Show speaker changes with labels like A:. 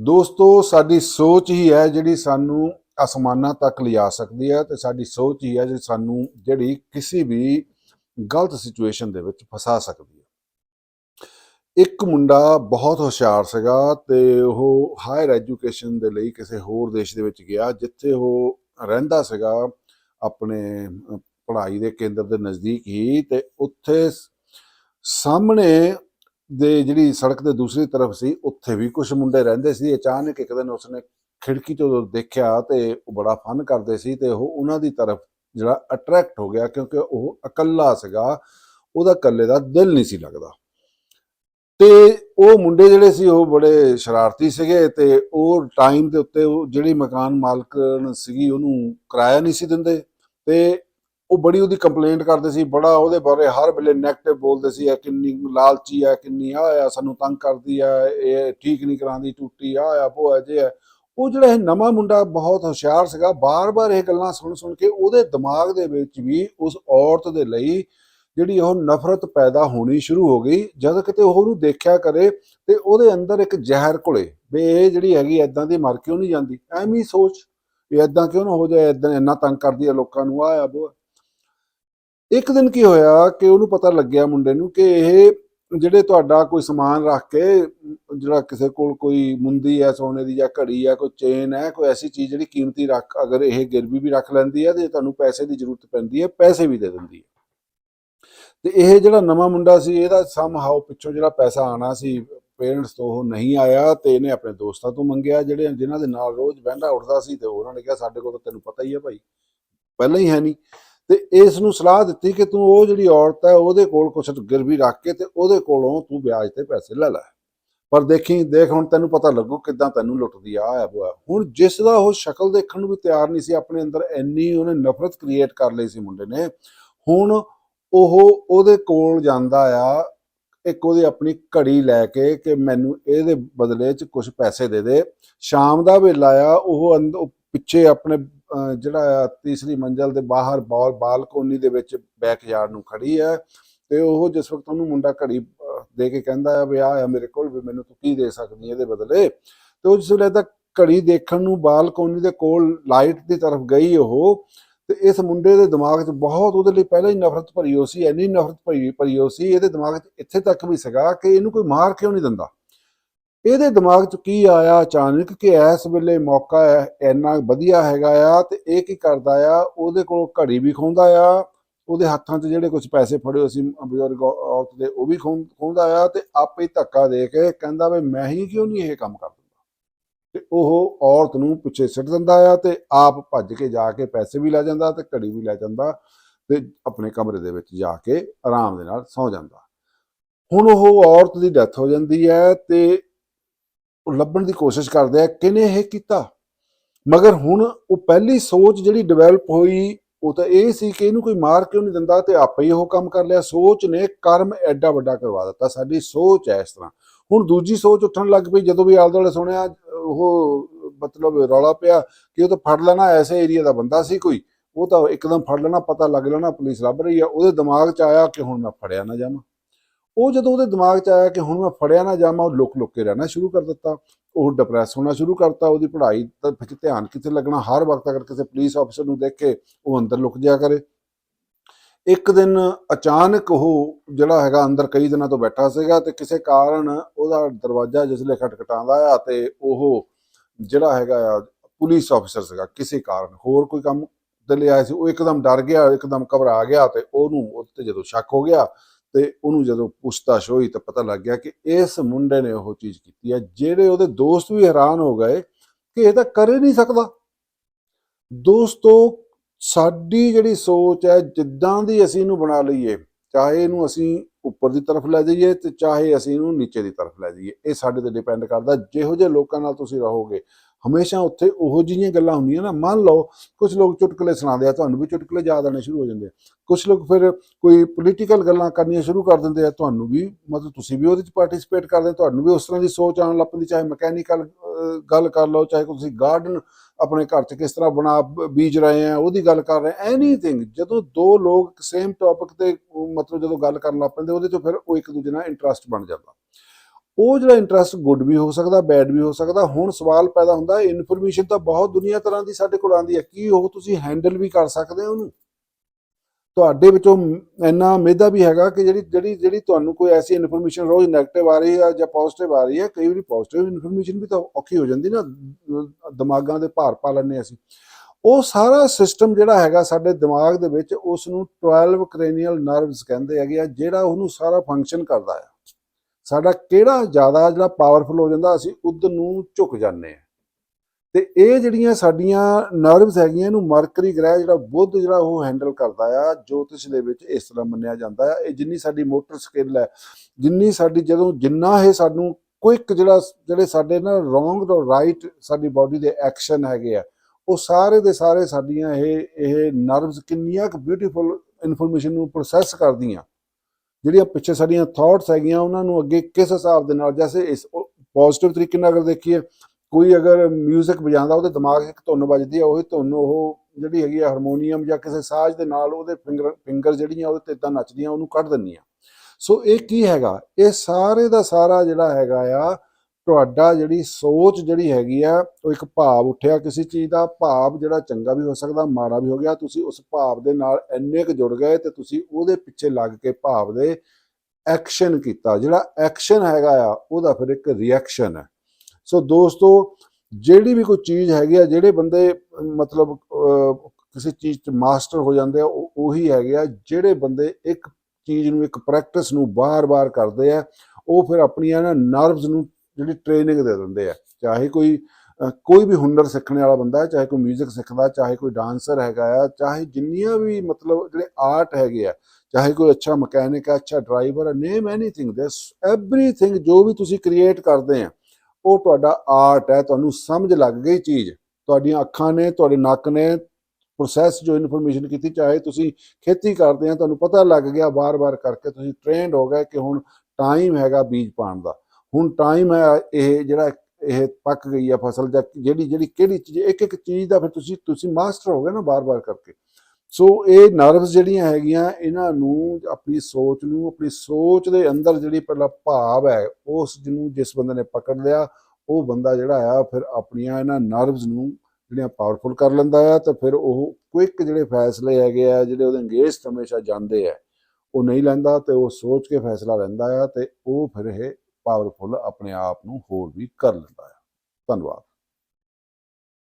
A: ਦੋਸਤੋ, ਸਾਡੀ ਸੋਚ ਹੀ ਹੈ ਜਿਹੜੀ ਸਾਨੂੰ ਅਸਮਾਨਾਂ ਤੱਕ ਲਿਜਾ ਸਕਦੀ ਹੈ ਤੇ ਸਾਡੀ ਸੋਚ ਹੀ ਹੈ ਜਿਹੜੀ ਸਾਨੂੰ ਜਿਹੜੀ ਕਿਸੇ ਵੀ ਗਲਤ ਸਿਚੁਏਸ਼ਨ ਦੇ ਵਿੱਚ ਫਸਾ ਸਕਦੀ ਹੈ। ਇੱਕ ਮੁੰਡਾ ਬਹੁਤ ਹੁਸ਼ਿਆਰ ਸੀਗਾ ਤੇ ਉਹ ਹਾਇਰ ਐਜੂਕੇਸ਼ਨ ਦੇ ਲਈ ਕਿਸੇ ਹੋਰ ਦੇਸ਼ ਦੇ ਵਿੱਚ ਗਿਆ, ਜਿੱਥੇ ਉਹ ਰਹਿੰਦਾ ਸੀਗਾ ਆਪਣੇ ਪੜ੍ਹਾਈ ਦੇ ਕੇਂਦਰ ਦੇ ਨਜ਼ਦੀਕ ਹੀ ਤੇ ਉੱਥੇ ਸਾਹਮਣੇ ਦੇ ਜਿਹੜੀ ਸੜਕ ਦੇ ਦੂਸਰੀ ਤਰਫ ਸੀ, ਉੱਥੇ ਵੀ ਕੁਝ ਮੁੰਡੇ ਰਹਿੰਦੇ ਸੀ। ਅਚਾਨਕ ਇੱਕ ਦਿਨ ਉਸਨੇ ਖਿੜਕੀ ਤੋਂ ਦੇਖਿਆ ਤੇ ਉਹ ਬੜਾ ਫਨ ਕਰਦੇ ਸੀ ਤੇ ਉਹ ਉਹਨਾਂ ਦੀ ਤਰਫ ਜਿਹੜਾ ਅਟਰੈਕਟ ਹੋ ਗਿਆ ਕਿਉਂਕਿ ਉਹ ਇਕੱਲਾ ਸੀਗਾ। ਉਹਦਾ ਇਕੱਲੇ ਦਾ ਦਿਲ ਨਹੀਂ ਸੀ ਲੱਗਦਾ। ਤੇ ਉਹ ਮੁੰਡੇ ਜਿਹੜੇ ਸੀ, ਉਹ ਬੜੇ ਸ਼ਰਾਰਤੀ ਸੀਗੇ ਤੇ ਉਹ ਟਾਈਮ ਦੇ ਉੱਤੇ ਉਹ ਜਿਹੜੀ ਮਕਾਨ ਮਾਲਕਣ ਸੀਗੀ, ਉਹਨੂੰ ਕਿਰਾਇਆ ਨਹੀਂ ਸੀ ਦਿੰਦੇ ਤੇ ਉਹ ਬੜੀ ਉਹਦੀ ਕੰਪਲੇਂਟ ਕਰਦੇ ਸੀ, ਬੜਾ ਉਹਦੇ ਬਾਰੇ ਹਰ ਵੇਲੇ ਨੈਗੇਟਿਵ ਬੋਲਦੇ ਸੀ, ਇਹ ਕਿੰਨੀ ਲਾਲਚੀ ਹੈ, ਕਿੰਨੀ ਆ ਆ ਸਾਨੂੰ ਤੰਗ ਕਰਦੀ ਆ ਇਹ ਠੀਕ ਨਹੀਂ ਕਰਾਉਂਦੀ, ਟੁੱਟੀ ਆ ਆ, ਉਹ ਜੇ ਹੈ। ਉਹ ਜਿਹੜਾ ਇਹ ਨਵਾਂ ਮੁੰਡਾ ਬਹੁਤ ਹੁਸ਼ਿਆਰ ਸੀਗਾ, ਬਾਰ-ਬਾਰ ਇਹ ਗੱਲਾਂ ਸੁਣ ਸੁਣ ਕੇ ਉਹਦੇ ਦਿਮਾਗ ਦੇ ਵਿੱਚ ਵੀ ਉਸ ਔਰਤ ਦੇ ਲਈ ਜਿਹੜੀ ਉਹ ਨਫ਼ਰਤ ਪੈਦਾ ਹੋਣੀ ਸ਼ੁਰੂ ਹੋ ਗਈ, ਜਦ ਕਿਤੇ ਉਹ ਉਹਨੂੰ ਦੇਖਿਆ ਕਰੇ ਤੇ ਉਹਦੇ ਅੰਦਰ ਇੱਕ ਜ਼ਹਿਰ ਘੁਲੇ, ਵੀ ਇਹ ਜਿਹੜੀ ਹੈਗੀ ਐਦਾਂ ਦੀ ਮਰ ਕਿਉਂ ਨਹੀਂ ਜਾਂਦੀ? ਐਵੇਂ ਹੀ ਸੋਚ, ਵੀ ਐਦਾਂ ਕਿਉਂ ਨਾ ਹੋ ਜਾਏ ਐਦਾਂ ਇੰਨਾ ਤੰਗ ਕਰਦੀ ਹੈ ਲੋਕਾਂ ਨੂੰ ਆ ਆ। ਬੋ ਇੱਕ ਦਿਨ ਕੀ ਹੋਇਆ ਕਿ ਉਹਨੂੰ ਪਤਾ ਲੱਗਿਆ ਮੁੰਡੇ ਨੂੰ ਕਿ ਇਹ ਜਿਹੜੇ ਤੁਹਾਡਾ ਕੋਈ ਸਮਾਨ ਰੱਖ ਕੇ, ਜਿਹੜਾ ਕਿਸੇ ਕੋਲ ਕੋਈ ਮੁੰਦੀ ਹੈ, ਸੋਨੇ ਦੀ ਜਾਂ ਘੜੀ ਹੈ, ਕੋਈ ਚੇਨ ਹੈ, ਕੋਈ ਐਸੀ ਚੀਜ਼ ਜਿਹੜੀ ਕੀਮਤੀ ਰੱਖ, ਅਗਰ ਇਹ ਗਿਰਵੀ ਵੀ ਰੱਖ ਲੈਂਦੀ ਹੈ ਤੇ ਤੁਹਾਨੂੰ ਪੈਸੇ ਦੀ ਜ਼ਰੂਰਤ ਪੈਂਦੀ ਹੈ, ਪੈਸੇ ਵੀ ਦੇ ਦਿੰਦੀ ਹੈ। ਤੇ ਇਹ ਜਿਹੜਾ ਨਵਾਂ ਮੁੰਡਾ ਸੀ, ਇਹਦਾ ਸਮ ਸਮਹਾਉ ਪਿੱਛੋਂ ਜਿਹੜਾ ਪੈਸਾ ਆਣਾ ਸੀ ਪੇਰੈਂਟਸ ਤੋਂ ਉਹ ਨਹੀਂ ਆਇਆ ਤੇ ਇਹਨੇ ਆਪਣੇ ਦੋਸਤਾਂ ਤੋਂ ਮੰਗਿਆ, ਜਿਹੜੇ ਜਿਨ੍ਹਾਂ ਦੇ ਨਾਲ ਰੋਜ਼ ਬਹਿੰਦਾ ਉੱਠਦਾ ਸੀ ਤੇ ਉਹਨਾਂ ਨੇ ਕਿਹਾ, ਸਾਡੇ ਕੋਲ ਤਾਂ ਤੈਨੂੰ ਪਤਾ ਹੀ ਹੈ ਭਾਈ, ਪਹਿਲਾਂ ਹੀ ਹੈ ਨਹੀਂ। ਤੇ ਇਸ ਨੂੰ ਸਲਾਹ ਦਿੱਤੀ ਕਿ ਤੂੰ ਉਹ ਜਿਹੜੀ ਔਰਤ ਹੈ, ਉਹਦੇ ਕੋਲ ਕੁਛ ਗਿਰਵੀ ਰੱਖ ਕੇ ਤੇ ਉਹਦੇ ਕੋਲੋਂ ਤੂੰ ਵਿਆਜ ਤੇ ਪੈਸੇ ਲੈ ਲੈ। ਪਰ ਦੇਖੀ, ਦੇਖ ਹੁਣ ਤੈਨੂੰ ਪਤਾ ਲੱਗੂ ਕਿਦਾਂ ਤੈਨੂੰ ਲੁੱਟਦੀ ਆ ਆ ਹੁਣ ਜਿਸ ਦਾ ਉਹ ਸ਼ਕਲ ਦੇਖਣ ਨੂੰ ਵੀ ਤਿਆਰ ਨਹੀਂ ਸੀ, ਆਪਣੇ ਅੰਦਰ ਇੰਨੀ ਉਹਨੇ ਨਫ਼ਰਤ ਕ੍ਰੀਏਟ ਕਰ ਲਈ ਸੀ ਮੁੰਡੇ ਨੇ। ਹੁਣ ਉਹ ਉਹਦੇ ਕੋਲ ਜਾਂਦਾ ਆ, ਇੱਕ ਉਹਦੀ ਆਪਣੀ ਘੜੀ ਲੈ ਕੇ ਕਿ ਮੈਨੂੰ ਇਹਦੇ ਬਦਲੇ 'ਚ ਕੁਝ ਪੈਸੇ ਦੇ ਦੇ। ਸ਼ਾਮ ਦਾ ਵੇਲਾ ਆ, ਉਹ ਅੰਦ- ਉਹ ਪਿੱਛੇ ਆਪਣੇ ਜਿਹੜਾ ਆ ਤੀਸਰੀ ਮੰਜ਼ਲ ਦੇ ਬਾਹਰ ਬਾਲ, ਬਾਲਕੋਨੀ ਦੇ ਵਿੱਚ ਬੈਕਯਾਰਡ ਨੂੰ ਖੜੀ ਹੈ ਤੇ ਉਹ ਜਿਸ ਵਕਤ ਉਹਨੂੰ ਮੁੰਡਾ ਘੜੀ ਦੇ ਕੇ ਕਹਿੰਦਾ ਆ ਵੀ ਆ ਮੇਰੇ ਕੋਲ ਵੀ ਮੈਨੂੰ ਤੂੰ ਕੀ ਦੇ ਸਕਦੀ ਇਹਦੇ ਬਦਲੇ, ਤੇ ਉਹ ਜਿਸ ਵੇਲੇ ਤੱਕ ਘੜੀ ਦੇਖਣ ਨੂੰ ਬਾਲਕੋਨੀ ਦੇ ਕੋਲ ਲਾਈਟ ਦੀ ਤਰਫ ਗਈ ਉਹ, ਤੇ ਇਸ ਮੁੰਡੇ ਦੇ ਦਿਮਾਗ 'ਚ ਬਹੁਤ ਉਹਦੇ ਲਈ ਪਹਿਲਾਂ ਹੀ ਨਫ਼ਰਤ ਭਰੀ ਹੋ ਸੀ, ਇੰਨੀ ਨਫ਼ਰਤ ਭਰੀ ਭਰੀ ਹੋ ਸੀ, ਇਹਦੇ ਦਿਮਾਗ 'ਚ ਇੱਥੇ ਤੱਕ ਵੀ ਸੀਗਾ ਕਿ ਇਹਨੂੰ ਕੋਈ ਮਾਰ ਕਿਉਂ ਨਹੀਂ ਦਿੰਦਾ। ਇਹਦੇ ਦਿਮਾਗ 'ਚ ਕੀ ਆਇਆ? ਅਚਾਨਕ ਕਿ ਇਸ ਵੇਲੇ ਮੌਕਾ ਇੰਨਾ ਵਧੀਆ ਹੈਗਾ ਆ ਤੇ ਇਹ ਕੀ ਕਰਦਾ ਆ? ਉਹਦੇ ਕੋਲ ਘੜੀ ਵੀ ਖੋਂਦਾ ਆ। ਉਹਦੇ ਹੱਥਾਂ 'ਚ ਜਿਹੜੇ ਕੁਝ ਪੈਸੇ ਫੜੇ ਹੋਏ ਸੀ, ਬਜ਼ੁਰਗ ਔਰਤ ਦੇ, ਉਹ ਵੀ ਖੋਂ- ਖੋਂਦਾ ਆ ਤੇ ਆਪੇ ਹੀ ਧੱਕਾ ਦੇ ਕੇ ਕਹਿੰਦਾ ਵੀ ਮੈਂ ਹੀ ਕਿਉਂ ਨਹੀਂ ਇਹ ਕੰਮ ਕਰ ਦਿੰਦਾ ਤੇ ਉਹ ਔਰਤ ਨੂੰ ਪਿੱਛੇ ਸਿੱਟ ਦਿੰਦਾ ਆ ਤੇ ਆਪ ਭੱਜ ਕੇ ਜਾ ਕੇ ਪੈਸੇ ਵੀ ਲੈ ਜਾਂਦਾ ਤੇ ਘੜੀ ਵੀ ਲੈ ਜਾਂਦਾ ਤੇ ਆਪਣੇ ਕਮਰੇ ਦੇ ਵਿੱਚ ਜਾ ਕੇ ਆਰਾਮ ਦੇ ਨਾਲ ਸੌਂ ਜਾਂਦਾ। ਹੁਣ ਉਹ ਔਰਤ ਦੀ ਡੈਥ ਹੋ ਜਾਂਦੀ ਹੈ ਤੇ ਉਹ ਲੱਭਣ ਦੀ ਕੋਸ਼ਿਸ਼ ਕਰਦੇ ਆ ਕਿਨੇ ਇਹ ਕੀਤਾ? ਮਗਰ ਹੁਣ ਉਹ ਪਹਿਲੀ ਸੋਚ ਜਿਹੜੀ ਡਿਵੈਲਪ ਹੋਈ, ਉਹ ਤਾਂ ਇਹ ਸੀ ਕਿ ਇਹਨੂੰ ਕੋਈ ਮਾਰ ਕਿਉਂ ਨਹੀਂ ਦਿੰਦਾ ਤੇ ਆਪੇ ਹੀ ਉਹ ਕੰਮ ਕਰ ਲਿਆ। ਸੋਚ ਨੇ ਕਰਮ ਐਡਾ ਵੱਡਾ ਕਰਵਾ ਦਿੱਤਾ। ਸਾਡੀ ਸੋਚ ਹੈ ਇਸ ਤਰ੍ਹਾਂ। ਹੁਣ ਦੂਜੀ ਸੋਚ ਉੱਠਣ ਲੱਗ ਪਈ, ਜਦੋਂ ਵੀ ਆਲੇ ਦੁਆਲੇ ਸੁਣਿਆ, ਉਹ ਮਤਲਬ ਰੌਲਾ ਪਿਆ ਕਿ ਉਹ ਤਾਂ ਫੜ ਲੈਣਾ, ਐਸੇ ਏਰੀਆ ਦਾ ਬੰਦਾ ਸੀ ਕੋਈ। ਉਹ ਤਾਂ ਇੱਕਦਮ ਫੜ ਲੈਣਾ, ਪਤਾ ਲੱਗ ਲੈਣਾ, ਪੁਲਿਸ ਲੱਭ ਰਹੀ ਆ। ਉਹਦੇ ਦਿਮਾਗ 'ਚ ਆਇਆ ਕਿ ਹੁਣ ਮੈਂ ਫੜਿਆ ਨਾ ਜਾਵਾਂ। ਉਹ ਜਦੋਂ ਉਹਦੇ ਦਿਮਾਗ 'ਚ ਆਇਆ ਕਿ ਹੁਣ ਮੈਂ ਫੜਿਆ ਨਾ ਜਾਵਾਂ ਉਹ ਲੁਕ ਲੁਕ ਕੇ ਰਹਿਣਾ ਸ਼ੁਰੂ ਕਰ ਦਿੱਤਾ, ਉਹ ਡਿਪਰੈਸ ਹੋਣਾ ਸ਼ੁਰੂ ਕਰਤਾ, ਉਹਦੀ ਪੜ੍ਹਾਈ ਦਾ ਵਿੱਚ ਧਿਆਨ ਕਿੱਥੇ ਲੱਗਣਾ, ਹਰ ਵਕਤ ਅਗਰ ਕਿਸੇ ਪੁਲਿਸ ਅਫਸਰ ਨੂੰ ਦੇਖ ਕੇ ਉਹ ਅੰਦਰ ਲੁਕ ਜਾਇਆ ਕਰੇ। ਇੱਕ ਦਿਨ ਅਚਾਨਕ ਉਹ ਜਿਹੜਾ ਹੈਗਾ ਅੰਦਰ ਕਈ ਦਿਨਾਂ ਤੋਂ ਬੈਠਾ ਸੀਗਾ ਤੇ ਕਿਸੇ ਕਾਰਨ ਉਹਦਾ ਦਰਵਾਜ਼ਾ ਜਿਸਲੇ ਖਟਖਟਾਉਂਦਾ ਆ ਤੇ ਉਹ ਜਿਹੜਾ ਹੈਗਾ ਆ ਪੁਲਿਸ ਅਫਸਰ ਸੀਗਾ, ਕਿਸੇ ਕਾਰਨ ਹੋਰ ਕੋਈ ਕੰਮ ਦੇ ਲਈ ਆਇਆ ਸੀ, ਉਹ ਇੱਕਦਮ ਡਰ ਗਿਆ, ਇੱਕਦਮ ਘਬਰਾ ਗਿਆ ਤੇ ਉਹਨੂੰ ਉੱਤੇ ਜਦੋਂ ਸ਼ੱਕ ਹੋ ਗਿਆ ਤੇ ਉਹਨੂੰ ਜਦੋਂ ਪੁੱਛਤਾਛ ਹੋਈ ਤਾਂ ਪਤਾ ਲੱਗ ਗਿਆ ਕਿ ਇਸ ਮੁੰਡੇ ਨੇ ਉਹ ਚੀਜ਼ ਕੀਤੀ ਹੈ ਜਿਹੜੇ ਉਹਦੇ ਦੋਸਤ ਵੀ ਹੈਰਾਨ ਹੋ ਗਏ ਕਿ ਇਹ ਤਾਂ ਕਰ ਹੀ ਨਹੀਂ ਸਕਦਾ। ਦੋਸਤੋ, ਸਾਡੀ ਜਿਹੜੀ ਸੋਚ ਹੈ, ਜਿੱਦਾਂ ਦੀ ਅਸੀਂ ਇਹਨੂੰ ਬਣਾ ਲਈਏ, ਚਾਹੇ ਇਹਨੂੰ ਅਸੀਂ ਉੱਪਰ ਦੀ ਤਰਫ ਲੈ ਜਾਈਏ ਤੇ ਚਾਹੇ ਅਸੀਂ ਇਹਨੂੰ ਨੀਚੇ ਦੀ ਤਰਫ ਲੈ ਜਾਈਏ। ਇਹ ਸਾਡੇ ਤੇ ਡਿਪੈਂਡ ਕਰਦਾ। ਜਿਹੋ ਜਿਹੇ ਲੋਕਾਂ ਨਾਲ ਤੁਸੀਂ ਰਹੋਗੇ, ਹਮੇਸ਼ਾ ਉੱਥੇ ਉਹੋ ਜਿਹੀਆਂ ਗੱਲਾਂ ਹੁੰਦੀਆਂ ਨਾ। ਮੰਨ ਲਓ ਕੁਝ ਲੋਕ ਚੁਟਕਲੇ ਸੁਣਾਉਂਦੇ ਆ, ਤੁਹਾਨੂੰ ਵੀ ਚੁਟਕਲੇ ਯਾਦ ਆਣੇ ਸ਼ੁਰੂ ਹੋ ਜਾਂਦੇ ਆ। ਕੁਝ ਲੋਕ ਫਿਰ ਕੋਈ ਪੋਲੀਟੀਕਲ ਗੱਲਾਂ ਕਰਨੀਆਂ ਸ਼ੁਰੂ ਕਰ ਦਿੰਦੇ ਆ, ਤੁਹਾਨੂੰ ਵੀ, ਮਤਲਬ ਤੁਸੀਂ ਵੀ ਉਹਦੇ ਚ ਪਾਰਟਿਸਿਪੇਟ ਕਰਦੇ ਤੁਹਾਨੂੰ ਵੀ ਉਸ ਤਰ੍ਹਾਂ ਦੀ ਸੋਚ ਆਉਣ ਲੱਗ ਪੈਂਦੀ, ਚਾਹੇ ਮਕੈਨੀਕਲ ਗੱਲ ਕਰ ਲਓ, ਚਾਹੇ ਤੁਸੀਂ ਗਾਰਡਨ ਆਪਣੇ ਘਰ 'ਚ ਕਿਸ ਤਰ੍ਹਾਂ ਬਣਾ, ਬੀਜ ਰਹੇ ਆ, ਉਹਦੀ ਗੱਲ ਕਰ ਰਹੇ ਐਨੀਥਿੰਗ ਜਦੋਂ ਦੋ ਲੋਕ ਸੇਮ ਟੌਪਿਕ ਤੇ, ਮਤਲਬ ਜਦੋਂ ਗੱਲ ਕਰਨ ਲੱਗ ਪੈਂਦੇ ਉਹਦੇ 'ਚ ਫਿਰ ਉਹ ਇੱਕ ਦੂਜੇ ਨਾਲ ਇੰਟਰਸਟ ਬਣ ਜਾਂਦਾ। ਉਹ ਜਿਹੜਾ ਇੰਟਰਸਟ ਗੁੱਡ ਵੀ ਹੋ ਸਕਦਾ ਬੈਡ ਵੀ ਹੋ ਸਕਦਾ, ਹੁਣ ਸਵਾਲ ਪੈਦਾ ਹੁੰਦਾ ਇਨਫੋਰਮੇਸ਼ਨ ਤਾਂ ਬਹੁਤ ਦੁਨੀਆ ਤਰ੍ਹਾਂ ਦੀ ਸਾਡੇ ਕੋਲ ਆਉਂਦੀ ਹੈ। ਕੀ ਉਹ ਤੁਸੀਂ ਹੈਂਡਲ ਵੀ ਕਰ ਸਕਦੇ ਹੋ ਉਹਨੂੰ? ਤੁਹਾਡੇ ਵਿੱਚੋਂ ਇੰਨਾ ਮਿਹਦਾ ਵੀ ਹੈਗਾ ਕਿ ਜਿਹੜੀ ਜਿਹੜੀ ਜਿਹੜੀ ਤੁਹਾਨੂੰ ਕੋਈ ਐਸੀ ਇਨਫੋਰਮੇਸ਼ਨ ਰੋਜ਼ 네ਗੇਟਿਵ ਆ ਰਹੀ ਹੈ ਜਾਂ ਪੋਜ਼ਿਟਿਵ ਆ ਰਹੀ ਹੈ ਕਈ ਵਾਰੀ ਪੋਜ਼ਿਟਿਵ ਇਨਫੋਰਮੇਸ਼ਨ ਵੀ ਤਾਂ ਔਖੀ ਹੋ ਜਾਂਦੀ ਨਾ ਦਿਮਾਗਾਂ ਦੇ ਭਾਰ ਪਾ ਲੈਂਦੇ ਅਸੀਂ। ਉਹ ਸਾਰਾ ਸਿਸਟਮ ਜਿਹੜਾ ਹੈਗਾ ਸਾਡੇ ਦਿਮਾਗ ਦੇ ਵਿੱਚ ਉਸ ਨੂੰ 12 ਕ੍ਰੇਨੀਅਲ ਨਰਵਸ ਕਹਿੰਦੇ ਹੈਗੇ ਆ, ਜਿਹੜਾ ਉਹਨੂੰ ਸਾਰਾ ਫੰਕਸ਼ਨ ਕਰਦਾ ਆ। ਸਾਡਾ ਕਿਹੜਾ ਜ਼ਿਆਦਾ ਜਿਹੜਾ ਪਾਵਰਫੁਲ ਹੋ ਜਾਂਦਾ, ਅਸੀਂ ਉਧਰ ਨੂੰ ਝੁਕ ਜਾਂਦੇ ਆ। ਤੇ ਇਹ ਜਿਹੜੀਆਂ ਸਾਡੀਆਂ ਨਰਵਸ ਹੈਗੀਆਂ, ਇਹਨੂੰ ਮਰਕਰੀ ਗ੍ਰਹਿ ਜਿਹੜਾ ਬੁੱਧ ਜਿਹੜਾ ਉਹ ਹੈਂਡਲ ਕਰਦਾ ਆ, ਜੋਤਿਸ਼ ਦੇ ਵਿੱਚ ਇਸ ਤਰ੍ਹਾਂ ਮੰਨਿਆ ਜਾਂਦਾ ਆ। ਇਹ ਜਿੰਨੀ ਸਾਡੀ ਮੋਟਰ ਸਕਿੱਲ ਹੈ, ਜਿੰਨੀ ਸਾਡੀ ਜਦੋਂ ਜਿੰਨਾ ਇਹ ਸਾਨੂੰ ਕੁਇਕ ਜਿਹੜਾ, ਜਿਹੜੇ ਸਾਡੇ ਨਾ ਰੋਂਗ ਤੋਂ ਰਾਈਟ ਸਾਡੀ ਬਾਡੀ ਦੇ ਐਕਸ਼ਨ ਹੈਗੇ ਆ ਉਹ ਸਾਰੇ ਦੇ ਸਾਰੇ ਸਾਡੀਆਂ ਇਹ ਇਹ ਨਰਵਸ ਕਿੰਨੀਆਂ ਕੁ ਬਿਊਟੀਫੁਲ ਇਨਫੋਰਮੇਸ਼ਨ ਨੂੰ ਪ੍ਰੋਸੈਸ ਕਰਦੀਆਂ। ਜਿਹੜੀਆਂ ਪਿੱਛੇ ਸਾਡੀਆਂ ਥਾਟਸ ਹੈਗੀਆਂ, ਉਹਨਾਂ ਨੂੰ ਅੱਗੇ ਕਿਸ ਹਿਸਾਬ ਦੇ ਨਾਲ, ਜੈਸੇ ਇਸ ਪੋਜ਼ਿਟਿਵ ਤਰੀਕੇ ਨਾਲ ਅਗਰ ਦੇਖੀਏ, ਕੋਈ ਅਗਰ 뮤직 ਵਜਾਉਂਦਾ, ਉਹਦੇ ਦਿਮਾਗ 'ਚ ਇੱਕ ਧੁਨ ਵੱਜਦੀ ਆ, ਉਹੀ ਧੁਨ ਉਹ ਜਿਹੜੀ ਹੈਗੀ ਆ ਹਾਰਮੋਨੀਅਮ ਜਾਂ ਕਿਸੇ ਸਾਜ਼ ਦੇ ਨਾਲ ਉਹਦੇ ਫਿੰਗਰ ਫਿੰਗਰ ਜਿਹੜੀਆਂ ਉਹਦੇ ਤੇ ਇਦਾਂ ਨੱਚਦੀਆਂ, ਉਹਨੂੰ ਕੱਢ ਦਿੰਦੀਆਂ। ਸੋ ਇਹ ਕੀ ਹੈਗਾ? ਇਹ ਸਾਰੇ ਦਾ ਸਾਰਾ ਜਿਹੜਾ ਹੈਗਾ ਆ ਤੁਹਾਡਾ ਜਿਹੜੀ ਸੋਚ ਜਿਹੜੀ ਹੈਗੀ ਆ, ਉਹ ਇੱਕ ਭਾਵ ਉੱਠਿਆ ਕਿਸੇ ਚੀਜ਼ ਦਾ, ਭਾਵ ਜਿਹੜਾ ਚੰਗਾ ਵੀ ਹੋ ਸਕਦਾ, ਮਾੜਾ ਵੀ ਹੋ ਗਿਆ, ਤੁਸੀਂ ਉਸ ਭਾਵ ਦੇ ਨਾਲ ਇੰਨੇ ਕੁ ਜੁੜ ਗਏ ਤੇ ਤੁਸੀਂ ਉਹਦੇ ਪਿੱਛੇ ਲੱਗ ਕੇ ਭਾਵ ਦੇ ਐਕਸ਼ਨ ਕੀਤਾ। ਜਿਹੜਾ ਐਕਸ਼ਨ ਹੈਗਾ ਆ, ਉਹਦਾ ਫਿਰ ਇੱਕ ਰਿਐਕਸ਼ਨ ਹੈ ਸੋ ਦੋਸਤੋ, ਜਿਹੜੀ ਵੀ ਕੋਈ ਚੀਜ਼ ਹੈਗੀ ਆ, ਜਿਹੜੇ ਬੰਦੇ ਮਤਲਬ ਕਿਸੇ ਚੀਜ਼ 'ਚ ਮਾਸਟਰ ਹੋ ਜਾਂਦੇ ਆ, ਉਹ, ਉਹੀ ਹੈਗੇ ਆ, ਜਿਹੜੇ ਬੰਦੇ ਇੱਕ ਚੀਜ਼ ਨੂੰ, ਇੱਕ ਪ੍ਰੈਕਟਿਸ ਨੂੰ ਬਾਰ-ਬਾਰ ਕਰਦੇ ਆ, ਉਹ ਫਿਰ ਆਪਣੀਆਂ ਨਾ ਨਰਵਸ ਨੂੰ ਜਿਹੜੀ ਟ੍ਰੇਨਿੰਗ ਦੇ ਦਿੰਦੇ ਆ, ਚਾਹੇ ਕੋਈ ਕੋਈ ਵੀ ਹੁਨਰ ਸਿੱਖਣ ਵਾਲਾ ਬੰਦਾ ਹੈ ਚਾਹੇ ਕੋਈ 뮤직 ਸਿੱਖਦਾ, ਚਾਹੇ ਕੋਈ ਡਾਂਸਰ ਹੈਗਾ ਆ, ਚਾਹੇ ਜਿੰਨੀਆਂ ਵੀ ਮਤਲਬ ਜਿਹੜੇ ਆਰਟ ਹੈਗੇ ਆ, ਚਾਹੇ ਕੋਈ ਅੱਛਾ ਮਕੈਨਿਕ ਹੈ ਅੱਛਾ ਡਰਾਈਵਰ ਹੈ ਨੇਮ ਐਨੀਥਿੰਗ ਦਿਸ ਐਵਰੀਥਿੰਗ ਜੋ ਵੀ ਤੁਸੀਂ ਕ੍ਰੀਏਟ ਕਰਦੇ ਆ, ਉਹ ਤੁਹਾਡਾ ਆਰਟ ਹੈ, ਤੁਹਾਨੂੰ ਸਮਝ ਲੱਗ ਗਈ ਚੀਜ਼। ਤੁਹਾਡੀਆਂ ਅੱਖਾਂ ਨੇ, ਤੁਹਾਡੇ ਨੱਕ ਨੇ ਪ੍ਰੋਸੈਸ ਜੋ ਇਨਫੋਰਮੇਸ਼ਨ ਕੀਤੀ, ਚਾਹੇ ਤੁਸੀਂ ਖੇਤੀ ਕਰਦੇ ਆ, ਤੁਹਾਨੂੰ ਪਤਾ ਲੱਗ ਗਿਆ ਬਾਰ-ਬਾਰ ਕਰਕੇ ਤੁਸੀਂ ਟ੍ਰੇਨਡ ਹੋ ਗਏ ਕਿ ਹੁਣ ਟਾਈਮ ਹੈਗਾ ਬੀਜ ਪਾਉਣ ਦਾ। ਹੁਣ ਟਾਈਮ ਹੈ ਇਹ ਜਿਹੜਾ ਇਹ ਪੱਕ ਗਈ ਆ ਫਸਲ ਜਾਂ ਜਿਹੜੀ ਜਿਹੜੀ, ਕਿਹੜੀ ਚੀਜ਼, ਇੱਕ ਇੱਕ ਚੀਜ਼ ਦਾ ਫਿਰ ਤੁਸੀਂ ਤੁਸੀਂ ਮਾਸਟਰ ਹੋ ਗਏ ਨਾ ਬਾਰ-ਬਾਰ ਕਰਕੇ। ਸੋ ਇਹ ਨਰਵਸ ਜਿਹੜੀਆਂ ਹੈਗੀਆਂ, ਇਹਨਾਂ ਨੂੰ ਆਪਣੀ ਸੋਚ ਨੂੰ, ਆਪਣੀ ਸੋਚ ਦੇ ਅੰਦਰ ਜਿਹੜੀ ਪਹਿਲਾ ਭਾਵ ਹੈ, ਉਸ ਜਿਹਨੂੰ ਜਿਸ ਬੰਦੇ ਨੇ ਪਕੜ ਲਿਆ, ਉਹ ਬੰਦਾ ਜਿਹੜਾ ਆ ਫਿਰ ਆਪਣੀਆਂ ਇਹਨਾਂ ਨਰਵਸ ਨੂੰ ਜਿਹੜੀਆਂ ਪਾਵਰਫੁਲ ਕਰ ਲੈਂਦਾ ਆ ਤੇ ਫਿਰ ਉਹ ਕੁਇਕ ਜਿਹੜੇ ਫੈਸਲੇ ਹੈਗੇ ਆ, ਜਿਹੜੇ ਉਹਦੇ ਅਗੇਂਸਟ ਹਮੇਸ਼ਾ ਜਾਂਦੇ ਆ, ਉਹ ਨਹੀਂ ਲੈਂਦਾ ਤੇ ਉਹ ਸੋਚ ਕੇ ਫੈਸਲਾ ਲੈਂਦਾ ਆ ਤੇ ਉਹ ਫਿਰ ਇਹ ਪਾਵਰਫੁਲ ਆਪਣੇ ਆਪ ਨੂੰ ਹੋਰ ਵੀ ਕਰ ਲੈਂਦਾ ਹੈ ਧੰਨਵਾਦ।